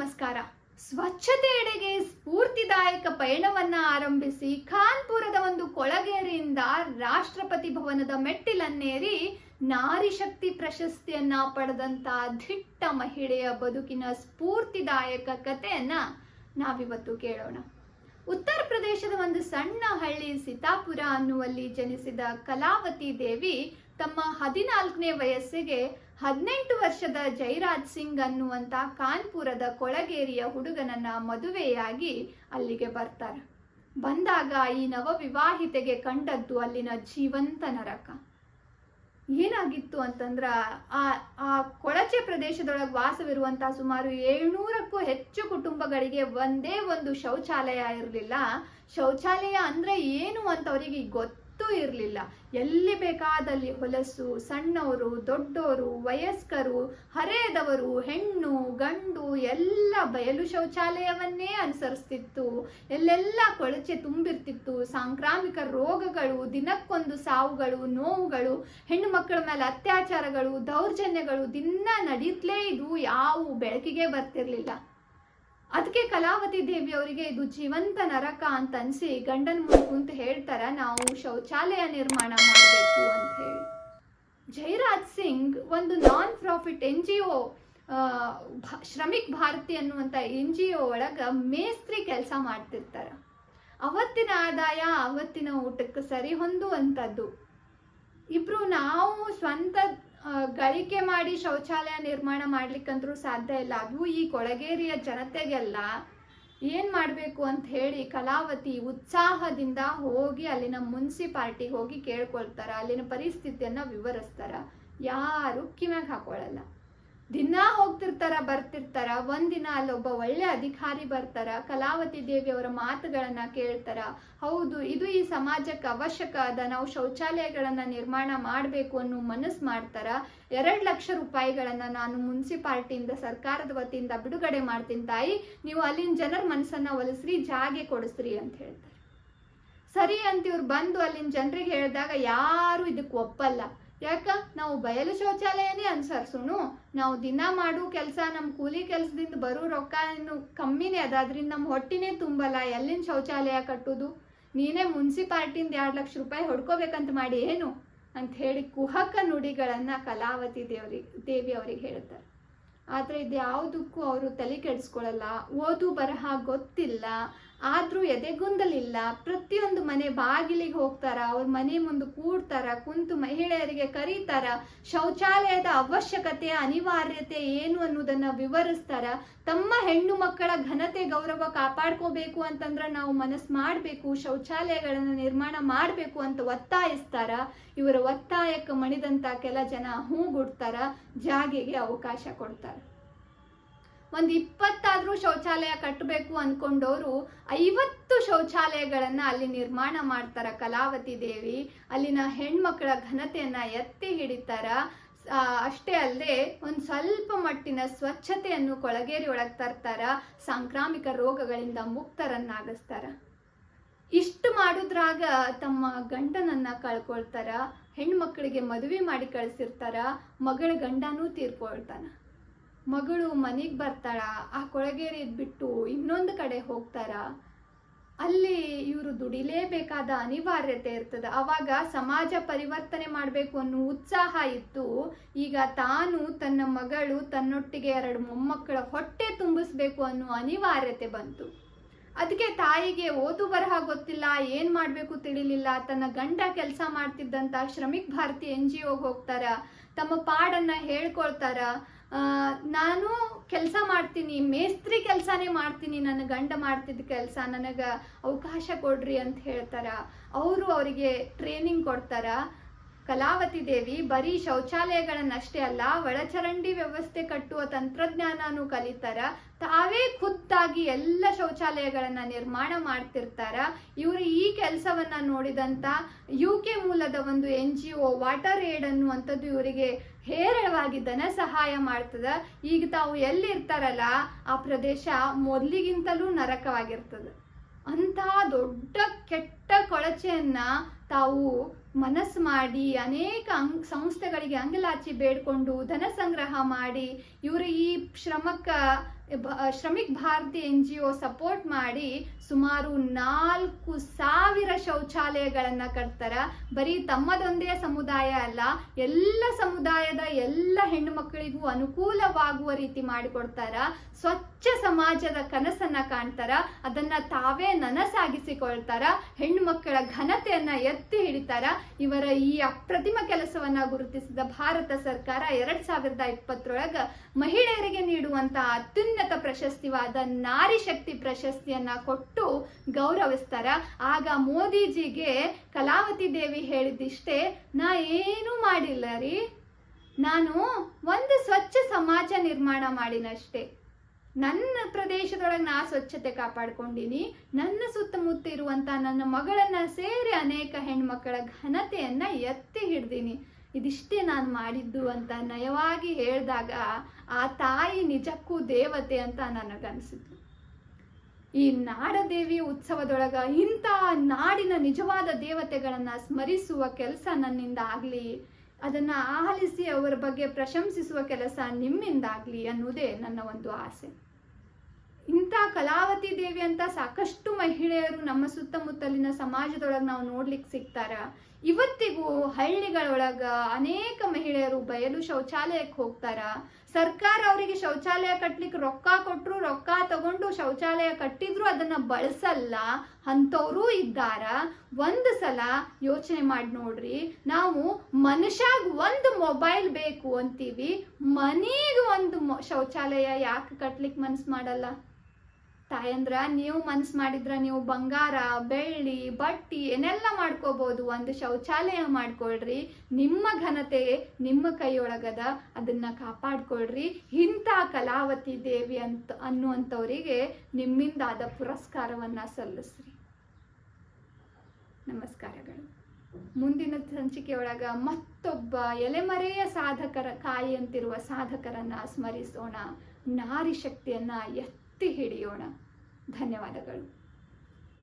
ನಮಸ್ಕಾರ. ಸ್ವಚ್ಛತೆಯೆಡೆಗೆ ಸ್ಫೂರ್ತಿದಾಯಕ ಪಯಣವನ್ನ ಆರಂಭಿಸಿ ಖಾನ್ಪುರದ ಒಂದು ಕೊಳಗೇರಿಯಿಂದ ರಾಷ್ಟ್ರಪತಿ ಭವನದ ಮೆಟ್ಟಿಲನ್ನೇರಿ ನಾರಿಶಕ್ತಿ ಪ್ರಶಸ್ತಿಯನ್ನ ಪಡೆದಂತ ದಿಟ್ಟ ಮಹಿಳೆಯ ಬದುಕಿನ ಸ್ಫೂರ್ತಿದಾಯಕ ಕಥೆಯನ್ನ ನಾವಿವತ್ತು ಕೇಳೋಣ. ಉತ್ತರ ಪ್ರದೇಶದ ಒಂದು ಸಣ್ಣ ಹಳ್ಳಿ ಸಿತಾಪುರ ಅನ್ನುವಲ್ಲಿ ಜನಿಸಿದ ಕಲಾವತಿ ದೇವಿ ತಮ್ಮ ಹದಿನಾಲ್ಕನೇ ವಯಸ್ಸಿಗೆ ಹದಿನೆಂಟು ವರ್ಷದ ಜೈರಾಜ್ ಸಿಂಗ್ ಅನ್ನುವಂತ ಕಾನ್ಪುರದ ಕೊಳಗೇರಿಯ ಹುಡುಗನನ್ನ ಮದುವೆಯಾಗಿ ಅಲ್ಲಿಗೆ ಬರ್ತಾರೆ. ಬಂದಾಗ ಈ ನವವಿವಾಹಿತೆಗೆ ಕಂಡದ್ದು ಅಲ್ಲಿನ ಜೀವಂತ ನರಕ. ಏನಾಗಿತ್ತು ಅಂತಂದ್ರ ಆ ಆ ಕೊಳಚೆ ಪ್ರದೇಶದೊಳಗೆ ವಾಸವಿರುವಂತಹ ಸುಮಾರು ಏಳ್ನೂರಕ್ಕೂ ಹೆಚ್ಚು ಕುಟುಂಬಗಳಿಗೆ ಒಂದೇ ಒಂದು ಶೌಚಾಲಯ ಇರಲಿಲ್ಲ. ಶೌಚಾಲಯ ಅಂದ್ರೆ ಏನು ಅಂತ ಅವರಿಗೆ ಗೊತ್ತೂ ಇರಲಿಲ್ಲ. ಎಲ್ಲಿ ಬೇಕಾದಲ್ಲಿ ಹೊಲಸು, ಸಣ್ಣವರು ದೊಡ್ಡವರು ವಯಸ್ಕರು, ಹರೆಯದವರು, ಹೆಣ್ಣು, ಗಂಡು, ಎಲ್ಲ ಬಯಲು ಶೌಚಾಲಯವನ್ನೇ ಅನುಸರಿಸ್ತಿತ್ತು. ಎಲ್ಲೆಲ್ಲ ಕೊಳಚೆ ತುಂಬಿರ್ತಿತ್ತು. ಸಾಂಕ್ರಾಮಿಕ ರೋಗಗಳು, ದಿನಕ್ಕೊಂದು ಸಾವುಗಳು, ನೋವುಗಳು, ಹೆಣ್ಣು ಮಕ್ಕಳ ಮೇಲೆ ಅತ್ಯಾಚಾರಗಳು, ದೌರ್ಜನ್ಯಗಳು ದಿನ ನಡೀತಲೇ ಇದು ಯಾವ ಬೆಳಕಿಗೆ ಬರ್ತಿರ್ಲಿಲ್ಲ. ಅದಕ್ಕೆ ಕಲಾವತಿ ದೇವಿ ಅವರಿಗೆ ಇದು ಜೀವಂತ ನರಕ ಅಂತ ಅನ್ಸಿ ಗಂಡನ ಮುಂದೆ ಕುಂತು ಹೇಳ್ತಾರ, ನಾವು ಶೌಚಾಲಯ ನಿರ್ಮಾಣ ಮಾಡಬೇಕು ಅಂತ ಹೇಳಿ. ಜೈರಾಜ್ ಸಿಂಗ್ ಒಂದು non profit N G O Shramik Bharati ಅನ್ನುವಂಥ ಎನ್ ಜಿ ಒ ಒಳಗೆ ಮೇಸ್ತ್ರಿ ಕೆಲಸ ಮಾಡ್ತಿರ್ತಾರ. ಅವತ್ತಿನ ಆದಾಯ ಅವತ್ತಿನ ಊಟಕ್ಕೆ ಸರಿ ಹೊಂದುವಂಥದ್ದು ಇಬ್ರು ನಾವು ಸ್ವಂತ ಗಳಿಕೆ ಮಾಡಿ ಶೌಚಾಲಯ ನಿರ್ಮಾಣ ಮಾಡ್ಲಿಕ್ಕಂತರೂ ಸಾಧ್ಯ ಇಲ್ಲ. ಅದು ಈ ಕೊಳಗೇರಿಯ ಜನತೆಗೆಲ್ಲ ಏನ್ ಮಾಡ್ಬೇಕು ಅಂತ ಹೇಳಿ ಕಲಾವತಿ ಉತ್ಸಾಹದಿಂದ ಹೋಗಿ ಅಲ್ಲಿನ ಮುನ್ಸಿಪಾಲ್ಟಿ ಹೋಗಿ ಕೇಳ್ಕೊಳ್ತಾರ, ಅಲ್ಲಿನ ಪರಿಸ್ಥಿತಿಯನ್ನ ವಿವರಿಸ್ತಾರ. ಯಾರು ಕಿವ್ಯಾಗ ಹಾಕೊಳ್ಳಲ್ಲ ದಿನ ಹೋಗ್ತಿರ್ತಾರ, ಬರ್ತಿರ್ತಾರ. ಒಂದಿನ ಅಲ್ಲೊಬ್ಬ ಒಳ್ಳೆ ಅಧಿಕಾರಿ ಬರ್ತಾರ, ಕಲಾವತಿ ದೇವಿ ಅವರ ಮಾತುಗಳನ್ನ ಕೇಳ್ತಾರ. ಹೌದು, ಇದು ಈ ಸಮಾಜಕ್ಕೆ ಅವಶ್ಯಕ. ಅದ ನಾವು ಶೌಚಾಲಯಗಳನ್ನ ನಿರ್ಮಾಣ ಮಾಡಬೇಕು ಅನ್ನೋ ಮನಸ್ಸು ಮಾಡ್ತಾರ. ಎರಡು ಲಕ್ಷ ರೂಪಾಯಿಗಳನ್ನ ನಾನು ಮುನ್ಸಿಪಾಲ್ಟಿಯಿಂದ, ಸರ್ಕಾರದ ವತಿಯಿಂದ ಬಿಡುಗಡೆ ಮಾಡ್ತೀನಿ ತಾಯಿ. ನೀವು ಅಲ್ಲಿನ ಜನರ ಮನಸ್ಸನ್ನ ಒಲಿಸ್ರಿ, ಜಾಗೆ ಕೊಡಿಸ್ರಿ ಅಂತ ಹೇಳ್ತಾರೆ. ಸರಿ ಅಂತ ಇವ್ರು ಬಂದು ಅಲ್ಲಿನ ಜನರಿಗೆ ಹೇಳಿದಾಗ ಯಾರು ಇದಕ್ಕೆ ಒಪ್ಪಲ್ಲ. ಯಾಕ? ನಾವು ಬಯಲು ಶೌಚಾಲಯನೇ ಅನುಸರಿಸೋಣ ನಾವು ದಿನ ಮಾಡೋ ಕೆಲಸ ನಮ್ಮ ಕೂಲಿ ಕೆಲಸದಿಂದ ಬರೋ ರೊಕ್ಕ ಏನು ಕಮ್ಮಿನೇ ಅದ. ನಮ್ ನಮ್ಮ ಹೊಟ್ಟಿನೇ ತುಂಬಲ್ಲ. ಎಲ್ಲಿನ ಶೌಚಾಲಯ ಕಟ್ಟೋದು? ನೀನೇ ಮುನ್ಸಿಪಾಲ್ಟಿಯಿಂದ ಎರಡು ಲಕ್ಷ ರೂಪಾಯಿ ಹೊಡ್ಕೋಬೇಕಂತ ಮಾಡಿ ಏನು? ಅಂತ ಹೇಳಿ ಕುಹಕ ನುಡಿಗಳನ್ನ ಕಲಾವತಿ ದೇವ್ರಿ, ದೇವಿ ಅವ್ರಿಗೆ ಹೇಳ್ತಾರೆ ಆದ್ರೆ ಇದು ಯಾವುದಕ್ಕೂ ಅವರು ತಲೆ ಕೆಡಿಸ್ಕೊಳ್ಳಲ್ಲ. ಓದು ಬರಹ ಗೊತ್ತಿಲ್ಲ. ಆದ್ರೂ ಎದೆಗುಂದಲಿಲ್ಲ. ಪ್ರತಿಯೊಂದು ಮನೆ ಬಾಗಿಲಿಗೆ ಹೋಗ್ತಾರ, ಅವ್ರ ಮನೆ ಮುಂದೆ ಕೂಡ್ತಾರ, ಕುಂತು ಮಹಿಳೆಯರಿಗೆ ಕರೀತಾರ. ಶೌಚಾಲಯದ ಅವಶ್ಯಕತೆ, ಅನಿವಾರ್ಯತೆ ಏನು ಅನ್ನೋದನ್ನ ವಿವರಿಸ್ತಾರ. ತಮ್ಮ ಹೆಣ್ಣು ಮಕ್ಕಳ ಘನತೆ, ಗೌರವ ಕಾಪಾಡ್ಕೋಬೇಕು ಅಂತಂದ್ರ ನಾವು ಮನಸ್ಸು ಮಾಡಬೇಕು, ಶೌಚಾಲಯಗಳನ್ನ ನಿರ್ಮಾಣ ಮಾಡಬೇಕು ಅಂತ ಒತ್ತಾಯಿಸ್ತಾರ. ಇವರ ಒತ್ತಾಯಕ್ಕೆ ಮಣಿದಂತ ಕೆಲ ಜನ ಹೂಗುಡ್ತಾರ, ಜಾಗೆಗೆ ಅವಕಾಶ ಕೊಡ್ತಾರ. ಒಂದ್ ಇಪ್ಪತ್ತಾದರೂ ಶೌಚಾಲಯ ಕಟ್ಟಬೇಕು ಅನ್ಕೊಂಡವರು ಐವತ್ತು ಶೌಚಾಲಯಗಳನ್ನು ಅಲ್ಲಿ ನಿರ್ಮಾಣ ಮಾಡ್ತಾರೆ ಕಲಾವತಿ ದೇವಿ. ಅಲ್ಲಿನ ಹೆಣ್ಮಕ್ಳ ಘನತೆಯನ್ನ ಎತ್ತಿ ಹಿಡಿತಾರ. ಅಷ್ಟೇ ಅಲ್ಲದೆ ಒಂದು ಸ್ವಲ್ಪ ಮಟ್ಟಿನ ಸ್ವಚ್ಛತೆಯನ್ನು ಕೊಳಗೇರಿ ಒಳಗೆ ತರ್ತಾರ. ಸಾಂಕ್ರಾಮಿಕ ರೋಗಗಳಿಂದ ಮುಕ್ತರನ್ನಾಗಿಸ್ತಾರ. ಇಷ್ಟು ಮಾಡುದ್ರಾಗ ತಮ್ಮ ಗಂಡನನ್ನ ಕಳ್ಕೊಳ್ತಾರ. ಹೆಣ್ಮಕ್ಳಿಗೆ ಮದುವೆ ಮಾಡಿ ಕಳಿಸಿರ್ತಾರ. ಮಗಳ ಗಂಡನೂ ತೀರ್ಕೊಳ್ತಾನ. ಮಗಳು ಮನೆಗೆ ಬರ್ತಾಳ, ಆ ಕೊಳಗೇರಿ ಬಿಟ್ಟು ಇನ್ನೊಂದು ಕಡೆ ಹೋಗ್ತಾರ. ಅಲ್ಲಿ ಇವರು ದುಡಿಲೇಬೇಕಾದ ಅನಿವಾರ್ಯತೆ ಇರ್ತದೆ. ಅವಾಗ ಸಮಾಜ ಪರಿವರ್ತನೆ ಮಾಡಬೇಕು ಅನ್ನೋ ಉತ್ಸಾಹ ಇತ್ತು. ಈಗ ತಾನು ತನ್ನ ಮಗಳು ತನ್ನೊಟ್ಟಿಗೆ ಎರಡು ಮೊಮ್ಮಕ್ಕಳ ಹೊಟ್ಟೆ ತುಂಬಿಸ್ಬೇಕು ಅನ್ನೋ ಅನಿವಾರ್ಯತೆ ಬಂತು. ಅದಕ್ಕೆ ತಾಯಿಗೆ ಓದು ಬರಹ ಗೊತ್ತಿಲ್ಲ, ಏನು ಮಾಡಬೇಕು ತಿಳಿಲಿಲ್ಲ. ತನ್ನ ಗಂಡ ಕೆಲಸ ಮಾಡ್ತಿದ್ದಂತ ಶ್ರಮಿಕ್ ಭಾರತಿ ಎನ್ ಜಿ ಒಗೆ ಹೋಗ್ತಾರ. ತಮ್ಮ ಪಾಡನ್ನ ಹೇಳ್ಕೊಳ್ತಾರ. ನಾನು ಕೆಲಸ ಮಾಡ್ತೀನಿ, ಮೇಸ್ತ್ರಿ ಕೆಲಸನೇ ಮಾಡ್ತೀನಿ, ನನ್ನ ಗಂಡ ಮಾಡ್ತಿದ್ದ ಕೆಲಸ, ನನಗೆ ಅವಕಾಶ ಕೊಡ್ರಿ ಅಂತ ಹೇಳ್ತಾರ. ಅವರು ಅವರಿಗೆ ಟ್ರೈನಿಂಗ್ ಕೊಡ್ತಾರ. ಕಲಾವತಿ ದೇವಿ ಬರೀ ಶೌಚಾಲಯಗಳನ್ನಷ್ಟೇ ಅಲ್ಲ, ಒಳಚರಂಡಿ ವ್ಯವಸ್ಥೆ ಕಟ್ಟುವ ತಂತ್ರಜ್ಞಾನನೂ ಕಲಿತಾರ. ತಾವೇ ಖುದ್ದಾಗಿ ಎಲ್ಲ ಶೌಚಾಲಯಗಳನ್ನ ನಿರ್ಮಾಣ ಮಾಡ್ತಿರ್ತಾರ. ಇವರು ಈ ಕೆಲಸವನ್ನ ನೋಡಿದಂತ ಯು ಕೆ ಮೂಲದ ಒಂದು N G O Water Aid ಅನ್ನುವಂಥದ್ದು ಇವರಿಗೆ ಹೇರಳವಾಗಿ ಧನ ಸಹಾಯ ಮಾಡ್ತದ. ಈಗ ತಾವು ಎಲ್ಲಿರ್ತಾರಲ್ಲ, ಆ ಪ್ರದೇಶ ಮೊದಲಿಗಿಂತಲೂ ನರಕವಾಗಿರ್ತದೆ. ಅಂತಹ ದೊಡ್ಡ ಕೆಟ್ಟ ಕೊಳಚೆಯನ್ನ ತಾವು ಮನಸ್ಸು ಮಾಡಿ ಅನೇಕ ಅಂಗ್ ಸಂಸ್ಥೆಗಳಿಗೆ ಅಂಗಲಾಚಿ ಬೇಡ್ಕೊಂಡು ಧನ ಸಂಗ್ರಹ ಮಾಡಿ ಇವರು ಈ ಶ್ರಮಕ್ಕ Shramik Bharati N G O support ಮಾಡಿ ಸುಮಾರು ನಾಲ್ಕು ಸಾವಿರ ಶೌಚಾಲಯಗಳನ್ನ ಕಟ್ತಾರ. ಬರೀ ತಮ್ಮದೊಂದೇ ಸಮುದಾಯ ಅಲ್ಲ, ಎಲ್ಲ ಸಮುದಾಯದ ಎಲ್ಲ ಹೆಣ್ಣು ಮಕ್ಕಳಿಗೂ ಅನುಕೂಲವಾಗುವ ರೀತಿ ಮಾಡಿಕೊಡ್ತಾರ. ಸ್ವಚ್ಛ ಸಮಾಜದ ಕನಸನ್ನ ಕಾಣ್ತಾರ. ಅದನ್ನ ತಾವೇ ನನಸಾಗಿಸಿಕೊಳ್ತಾರ. ಹೆಣ್ಣು ಮಕ್ಕಳ ಘನತೆಯನ್ನ ಎತ್ತಿ ಹಿಡಿತಾರ. ಇವರ ಈ ಅಪ್ರತಿಮ ಕೆಲಸವನ್ನ ಗುರುತಿಸಿದ ಭಾರತ ಸರ್ಕಾರ ಎರಡ್ ಸಾವಿರದ ಇಪ್ಪತ್ತರೊಳಗ ಮಹಿಳೆಯರಿಗೆ ನೀಡುವಂತಹ ಅತ್ಯುನ್ನತ ಪ್ರಶಸ್ತಿವಾದ ನಾರಿ ಶಕ್ತಿ ಪ್ರಶಸ್ತಿಯನ್ನ ಕೊಟ್ಟು ಗೌರವಿಸ್ತಾರ. ಆಗ ಮೋದಿಜಿಗೆ ಕಲಾವತಿ ದೇವಿ ಹೇಳಿದಿಷ್ಟೇ ನಾ ಏನೂ ಮಾಡಿಲ್ಲ ರೀ. ನಾನು ಒಂದು ಸ್ವಚ್ಛ ಸಮಾಜ ನಿರ್ಮಾಣ ಮಾಡಿನಷ್ಟೇ. ನನ್ನ ಪ್ರದೇಶದೊಳಗೆ ನಾ ಸ್ವಚ್ಛತೆ ಕಾಪಾಡ್ಕೊಂಡಿನಿ. ನನ್ನ ಸುತ್ತಮುತ್ತ ಇರುವಂತ ನನ್ನ ಮಗಳನ್ನ ಸೇರಿ ಅನೇಕ ಹೆಣ್ಮಕ್ಕಳ ಘನತೆಯನ್ನ ಎತ್ತಿ ಹಿಡ್ದೀನಿ. ಇದಿಷ್ಟೇ ನಾನು ಮಾಡಿದ್ದು ಅಂತ ನಯವಾಗಿ ಹೇಳಿದಾಗ ಆ ತಾಯಿ ನಿಜಕ್ಕೂ ದೇವತೆ ಅಂತ ನನಗನ್ಸಿತು. ಈ ನಾಡದೇವಿ ಉತ್ಸವದೊಳಗ ಇಂಥ ನಾಡಿನ ನಿಜವಾದ ದೇವತೆಗಳನ್ನು ಸ್ಮರಿಸುವ ಕೆಲಸ ನನ್ನಿಂದ ಆಗಲಿ, ಅದನ್ನ ಆಲಿಸಿ ಅವರ ಬಗ್ಗೆ ಪ್ರಶಂಸಿಸುವ ಕೆಲಸ ನಿಮ್ಮಿಂದಾಗಲಿ ಅನ್ನುವುದೇ ನನ್ನ ಒಂದು ಆಸೆ. ಇಂಥ ಕಲಾವತಿ ದೇವಿ ಅಂತ ಸಾಕಷ್ಟು ಮಹಿಳೆಯರು ನಮ್ಮ ಸುತ್ತಮುತ್ತಲಿನ ಸಮಾಜದೊಳಗೆ ನಾವು ನೋಡ್ಲಿಕ್ಕೆ ಸಿಗ್ತಾರ. ಇವತ್ತಿಗೂ ಹಳ್ಳಿಗಳೊಳಗ ಅನೇಕ ಮಹಿಳೆಯರು ಬಯಲು ಶೌಚಾಲಯಕ್ಕೆ ಹೋಗ್ತಾರ. ಸರ್ಕಾರ ಅವರಿಗೆ ಶೌಚಾಲಯ ಕಟ್ಟಲಿಕ್ಕೆ ರೊಕ್ಕ ಕೊಟ್ಟರು ರೊಕ್ಕ ತಗೊಂಡು ಶೌಚಾಲಯ ಕಟ್ಟಿದ್ರು ಅದನ್ನ ಬಳಸಲ್ಲ. ಅಂಥವ್ರು ಇದ್ದಾರ. ಒಂದು ಸಲ ಯೋಚನೆ ಮಾಡಿ ನೋಡ್ರಿ. ನಾವು ಮನುಷ್ಯಾಗ ಒಂದು ಮೊಬೈಲ್ ಬೇಕು ಅಂತೀವಿ. ಮನೆಗೆ ಒಂದು ಶೌಚಾಲಯ ಯಾಕೆ ಕಟ್ಲಿಕ್ಕೆ ಮನಸ್ಸು ಮಾಡಲ್ಲ? ತಾಯಂದ್ರ, ನೀವು ಮನ್ಸು ಮಾಡಿದ್ರ ನೀವು ಬಂಗಾರ, ಬೆಳ್ಳಿ, ಬಟ್ಟಿ ಏನೆಲ್ಲ ಮಾಡ್ಕೋಬಹುದು ಒಂದು ಶೌಚಾಲಯ ಮಾಡ್ಕೊಳ್ರಿ, ನಿಮ್ಮ ಘನತೆ ನಿಮ್ಮ ಕೈಯೊಳಗದ, ಅದನ್ನ ಕಾಪಾಡ್ಕೊಳ್ರಿ, ಇಂಥ ಕಲಾವತಿ ದೇವಿ ಅಂತ ಅನ್ನುವಂಥವರಿಗೆ ನಿಮ್ಮಿಂದಾದ ಪುರಸ್ಕಾರವನ್ನ ಸಲ್ಲಿಸ್ರಿ. ನಮಸ್ಕಾರಗಳು. ಮುಂದಿನ ಸಂಚಿಕೆಯೊಳಗ ಮತ್ತೊಬ್ಬ ಎಲೆಮರೆಯ ಸಾಧಕರ ಕಾಯಿಯಂತಿರುವ ಸಾಧಕರನ್ನ ಸ್ಮರಿಸೋಣ. ನಾರಿ ಶಕ್ತಿಯನ್ನ ಎತ್ತಿ ಹಿಡಿಯೋಣ. ಧನ್ಯವಾದಗಳು.